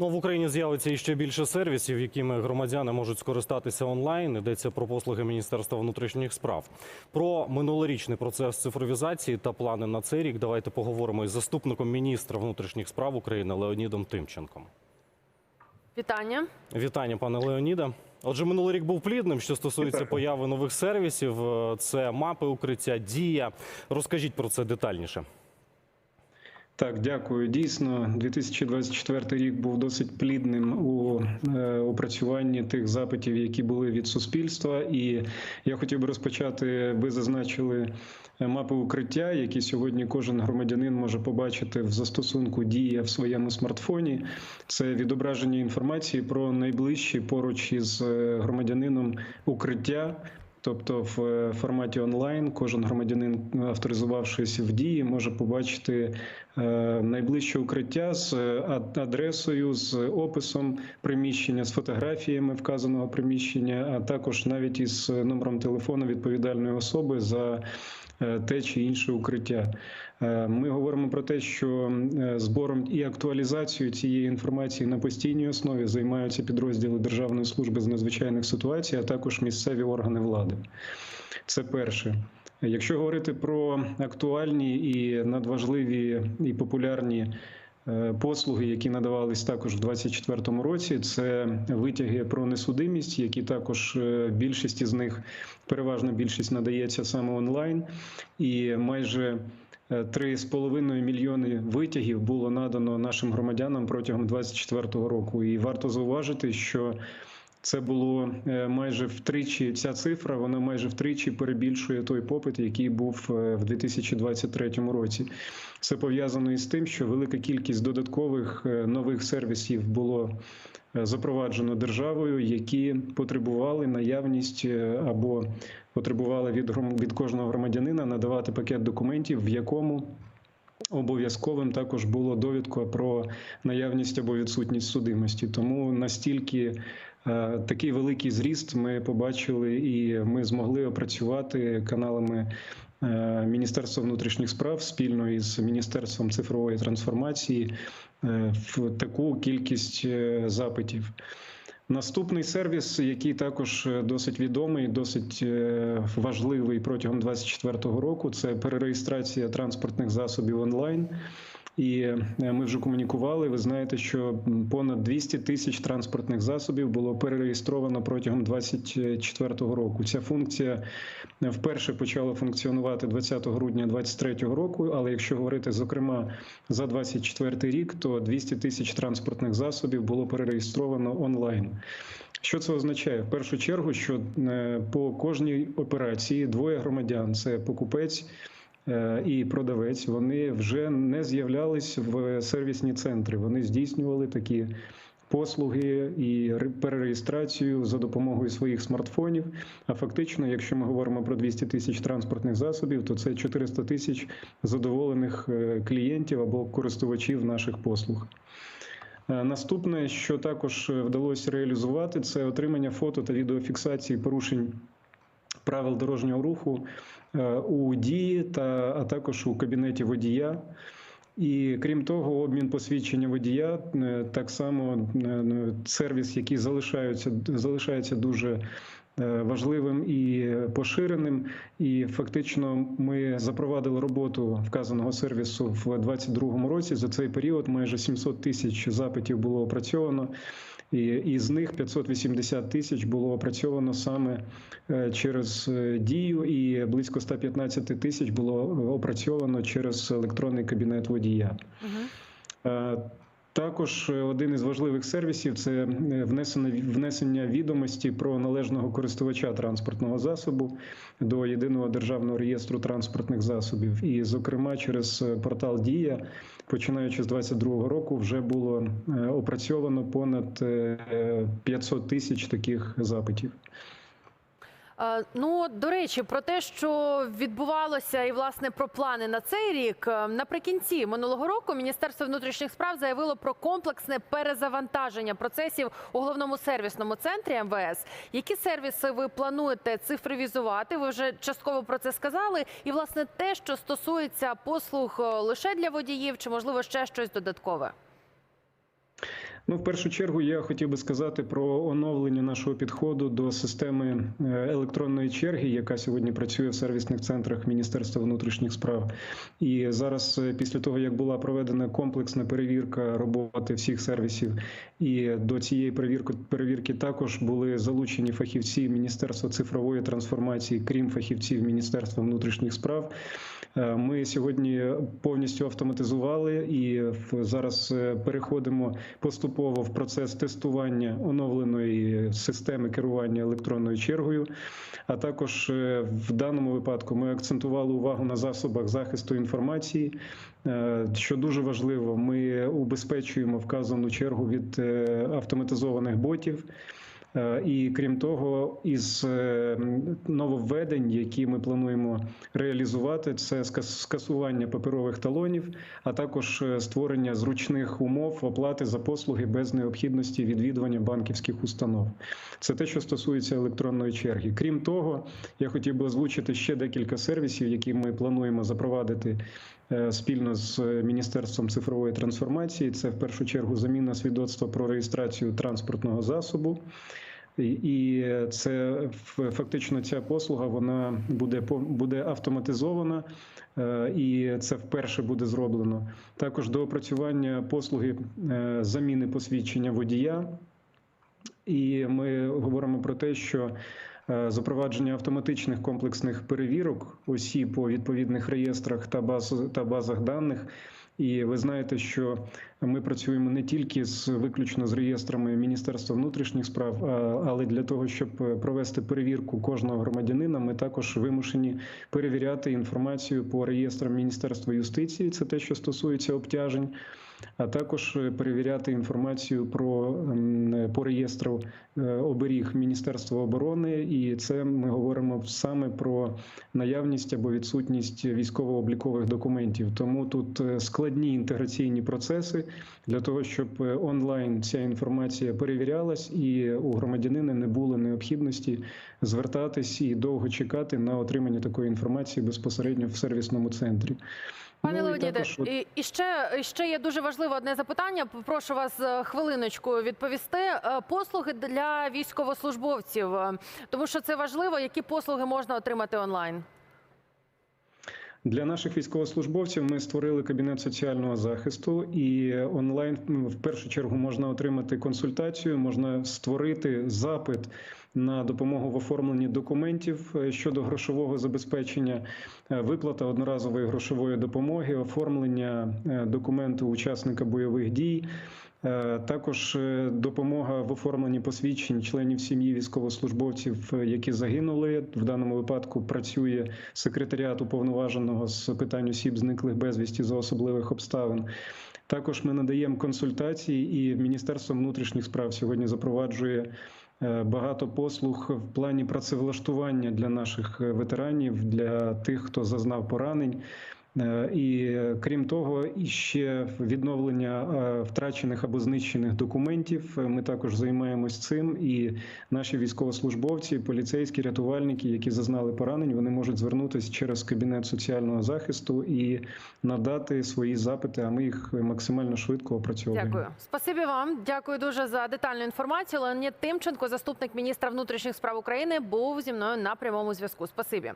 Ну, в Україні з'явиться іще більше сервісів, якими громадяни можуть скористатися онлайн. Йдеться про послуги Міністерства внутрішніх справ. Про минулорічний процес цифровізації та плани на цей рік. Давайте поговоримо із заступником міністра внутрішніх справ України Леонідом Тимченком. Вітання. Вітання, пане Леоніда. Отже, минулий рік був плідним. Що стосується Вітаю. появи нових сервісів, це мапи укриття, дія. Розкажіть про це детальніше. Так, дякую. Дійсно, 2024 рік був досить плідним у е, опрацюванні тих запитів, які були від суспільства. І я хотів би розпочати. Ви зазначили е, мапи укриття, які сьогодні кожен громадянин може побачити в застосунку Дія в своєму смартфоні. Це відображення інформації про найближчі поруч із е, громадянином укриття. Тобто в е, форматі онлайн кожен громадянин, авторизувавшись в дії, може побачити е, найближче укриття з е, адресою, з описом приміщення, з фотографіями вказаного приміщення, а також навіть із номером телефону відповідальної особи за е, те чи інше укриття. Е, Ми говоримо про те, що е, збором і актуалізацією цієї інформації на постійній основі займаються підрозділи Державної служби з надзвичайних ситуацій, а також місцеві органи влади. Це перше. Якщо говорити про актуальні і надважливі і популярні е, послуги, які надавались також в 2024 році, це витяги про несудимість, які також е, більшість із них, переважна більшість надається саме онлайн, і майже е, 3,5 мільйони витягів було надано нашим громадянам протягом 2024 року. І варто зауважити, що це було е, майже втричі. Ця цифра вона майже втричі перебільшує той попит, який був е, в 2023 році. Це пов'язано із тим, що велика кількість додаткових е, нових сервісів було запроваджено державою, які потребували наявність або потребували від від кожного громадянина надавати пакет документів, в якому Обов'язковим також було довідка про наявність або відсутність судимості. Тому настільки е, такий великий зріст ми побачили, і ми змогли опрацювати каналами е, Міністерства внутрішніх справ спільно із Міністерством цифрової трансформації е, в таку кількість запитів. Наступний сервіс, який також е, досить відомий, досить е, важливий протягом 2024 року, це перереєстрація транспортних засобів онлайн. І е, ми вже комунікували. Ви знаєте, що понад 200 тисяч транспортних засобів було перереєстровано протягом 2024 року. Ця функція е, вперше почала функціонувати 20 грудня 2023 року. Але якщо говорити зокрема за 2024 рік, то 200 тисяч транспортних засобів було перереєстровано онлайн. Що це означає? В першу чергу, що е, по кожній операції двоє громадян це покупець і продавець. Вони вже не з'являлись в сервісні центри. Вони здійснювали такі послуги і ре- перереєстрацію за допомогою своїх смартфонів. А фактично, якщо ми говоримо про 200 тисяч транспортних засобів, то це 400 тисяч задоволених е, клієнтів або користувачів наших послуг. Е, Наступне, що також е, вдалося реалізувати, це отримання фото та відеофіксації порушень правил дорожнього руху е, у дії та а також у кабінеті водія. І крім того, обмін посвідчення водія е, так само е, сервіс, який залишається, залишається дуже важливим і поширеним. І фактично ми запровадили роботу вказаного сервісу в 2022 році. За цей період майже 700 тисяч запитів було опрацьовано. І із них 580 тисяч було опрацьовано саме е, через е, дію, і близько 115 тисяч було опрацьовано через електронний кабінет водія. Е, Також один із важливих сервісів це е, внесення, відомості про належного користувача транспортного засобу до єдиного державного реєстру транспортних засобів. І, зокрема, через е, портал Дія, починаючи з 2022 року, вже було е, опрацьовано понад е, 500 тисяч таких запитів. Е, Ну, до речі, про те, що відбувалося, і власне про плани на цей рік. Е, Наприкінці минулого року Міністерство внутрішніх справ заявило про комплексне перезавантаження процесів у головному сервісному центрі МВС. Які сервіси ви плануєте цифровізувати? Ви вже частково про це сказали. І власне те, що стосується послуг е, лише для водіїв, чи можливо ще щось додаткове? Ну, в першу чергу, я хотів би сказати про оновлення нашого підходу до системи е, електронної черги, яка сьогодні працює в сервісних центрах Міністерства внутрішніх справ. І зараз, е, після того як була проведена комплексна перевірка роботи всіх сервісів, і до цієї перевірки перевірки також були залучені фахівці Міністерства цифрової трансформації, крім фахівців Міністерства внутрішніх справ. Е, Ми сьогодні повністю автоматизували і зараз переходимо поступово в процес тестування оновленої системи керування електронною чергою. А також е, в даному випадку ми акцентували увагу на засобах захисту інформації. Е, Що дуже важливо, ми убезпечуємо вказану чергу від е, автоматизованих ботів. Е, І крім того, із е, нововведень, які ми плануємо реалізувати, це скасування паперових талонів, а також е, створення зручних умов оплати за послуги без необхідності відвідування банківських установ. Це те, що стосується електронної черги. Крім того, я хотів би озвучити ще декілька сервісів, які ми плануємо запровадити спільно з Міністерством цифрової трансформації. Це в першу чергу заміна свідоцтва про реєстрацію транспортного засобу. І- це фактично ця послуга вона буде буде автоматизована, е, і це вперше буде зроблено. Також до опрацювання послуги е, заміни посвідчення водія. І ми говоримо про те, що е, запровадження автоматичних комплексних перевірок осіб по відповідних реєстрах та баз та базах даних. І ви знаєте, що ми працюємо не тільки з виключно з реєстрами Міністерства внутрішніх справ, але для того, щоб е, провести перевірку кожного громадянина, ми також вимушені перевіряти інформацію по реєстрам Міністерства юстиції. Це те, що стосується обтяжень а також е, перевіряти інформацію про е, по реєстру е, оберіг Міністерства оборони, і це ми говоримо саме про наявність або відсутність військово-облікових документів. Тому тут складні інтеграційні процеси для того, щоб онлайн ця інформація перевірялась, і у громадянина не було необхідності звертатись і довго чекати на отримання такої інформації безпосередньо в сервісному центрі. Пане Ну, Леоніде, і, і ще і ще є дуже важливе одне запитання. Прошу вас е, хвилиночку відповісти. Е, Послуги для військовослужбовців, е, тому що це важливо. Які послуги можна отримати онлайн? Для наших військовослужбовців ми створили кабінет соціального захисту, і онлайн ну, в першу чергу можна отримати консультацію, можна створити запит на допомогу в оформленні документів е, щодо грошового забезпечення, е, виплата одноразової грошової допомоги, оформлення е, документу учасника бойових дій. Е, Також е, допомога в оформленні посвідчень членів сім'ї військовослужбовців, е, які загинули. В даному випадку працює секретаріат уповноваженого з питань осіб, зниклих безвісті за особливих обставин. Також ми надаємо консультації, і Міністерство внутрішніх справ сьогодні запроваджує багато послуг в плані працевлаштування для наших ветеранів, для тих, хто зазнав поранень. Е, І крім того, і ще відновлення е, втрачених або знищених документів. Е, Ми також займаємось цим. І наші військовослужбовці, поліцейські, рятувальники, які зазнали поранень, вони можуть звернутися через кабінет соціального захисту і надати свої запити. А ми їх максимально швидко опрацьовуємо. Дякую, спасибі вам. Дякую дуже за детальну інформацію. Леонід Тимченко, заступник міністра внутрішніх справ України, був зі мною на прямому зв'язку. Спасибі.